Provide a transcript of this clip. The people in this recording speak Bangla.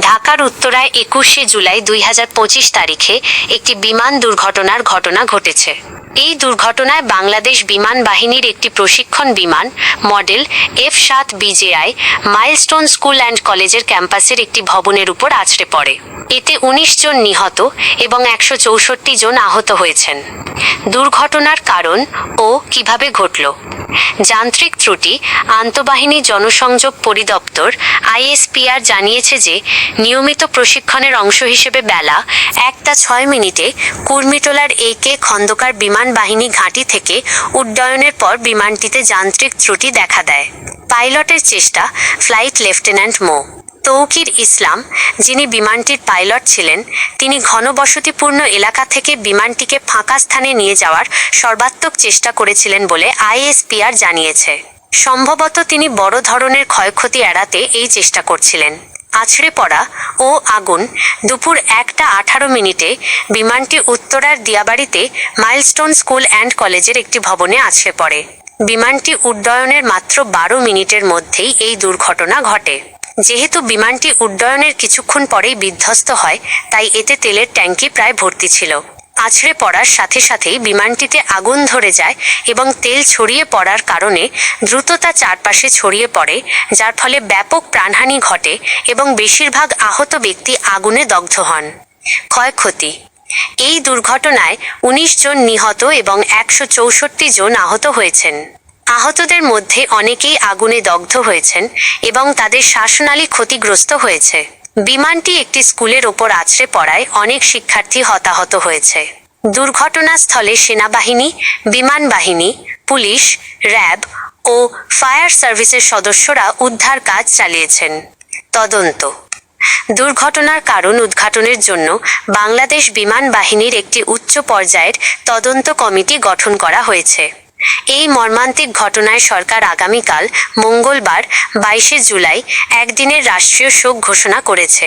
ঢাকার উত্তরায় একুশে জুলাই দুই হাজার পঁচিশ তারিখে একটি বিমান দুর্ঘটনার ঘটনা ঘটেছে। এই দুর্ঘটনায় বাংলাদেশ বিমান বাহিনীর একটি প্রশিক্ষণ বিমান, মডেল এফ সাত বিজেআই, মাইলস্টোন স্কুল অ্যান্ড কলেজের ক্যাম্পাসের একটি ভবনের উপর আছড়ে পড়ে। এতে উনিশ জন নিহত এবং একশো চৌষট্টি জন আহত হয়েছেন। দুর্ঘটনার কারণ ও কীভাবে ঘটল। যান্ত্রিক ত্রুটি, আন্তঃবাহিনী জনসংযোগ পরিদপ্তর, আইএসপিআর জানিয়েছে যে নিয়মিত প্রশিক্ষণের অংশ হিসেবে বেলা একটা ছয় মিনিটে কুর্মিটোলার এ কে খন্দকার বিমান বাহিনী ঘাঁটি থেকে উড্ডয়নের পর বিমানটিতে যান্ত্রিক ত্রুটি দেখা দেয়। পাইলটের চেষ্টা, ফ্লাইট লেফটেন্যান্ট মো। তৌকির ইসলাম, যিনি বিমানটির পাইলট ছিলেন, তিনি ঘনবসতিপূর্ণ এলাকা থেকে বিমানটিকে ফাঁকা স্থানে নিয়ে যাওয়ার সর্বাত্মক চেষ্টা করেছিলেন বলে আইএসপিআর জানিয়েছে। সম্ভবত তিনি বড় ধরনের ক্ষয়ক্ষতি এড়াতে এই চেষ্টা করছিলেন। আছড়ে পড়া ও আগুন দুপুর একটা আঠারো মিনিটে বিমানটি উত্তরার দিয়াবাড়িতে মাইলস্টোন স্কুল অ্যান্ড কলেজের একটি ভবনে আছড়ে পড়ে। বিমানটি উড্ডয়নের মাত্র বারো মিনিটের মধ্যেই এই দুর্ঘটনা ঘটে। যেহেতু বিমানটি উড্ডয়নের কিছুক্ষণ পরেই বিধ্বস্ত হয়, তাই এতে তেলের ট্যাঙ্কি প্রায় ভর্তি ছিল। আছড়ে পড়ার সাথে সাথেই বিমানটিতে আগুন ধরে যায় এবং তেল ছড়িয়ে পড়ার কারণে দ্রুততা চারপাশে ছড়িয়ে পড়ে, যার ফলে ব্যাপক প্রাণহানি ঘটে এবং বেশিরভাগ আহত ব্যক্তি আগুনে দগ্ধ হন। ক্ষয়ক্ষতি। এই দুর্ঘটনায় উনিশ জন নিহত এবং একশো চৌষট্টি জন আহত হয়েছেন। আহতদের মধ্যে অনেকেই আগুনে দগ্ধ হয়েছেন এবং তাদের শ্বাসনালী ক্ষতিগ্রস্ত হয়েছে। বিমানটি একটি স্কুলের ওপর আছড়ে পড়ায় অনেক শিক্ষার্থী হতাহত হয়েছে। দুর্ঘটনাস্থলে সেনাবাহিনী, বিমান বাহিনী, পুলিশ, র্যাব ও ফায়ার সার্ভিসের সদস্যরা উদ্ধার কাজ চালিয়েছেন। তদন্ত। দুর্ঘটনার কারণ উদ্ঘাটনের জন্য বাংলাদেশ বিমান বাহিনীর একটি উচ্চ পর্যায়ের তদন্ত কমিটি গঠন করা হয়েছে। এই মর্মান্তিক ঘটনায় সরকার আগামীকাল মঙ্গলবার বাইশে জুলাই একদিনের রাষ্ট্রীয় শোক ঘোষণা করেছে।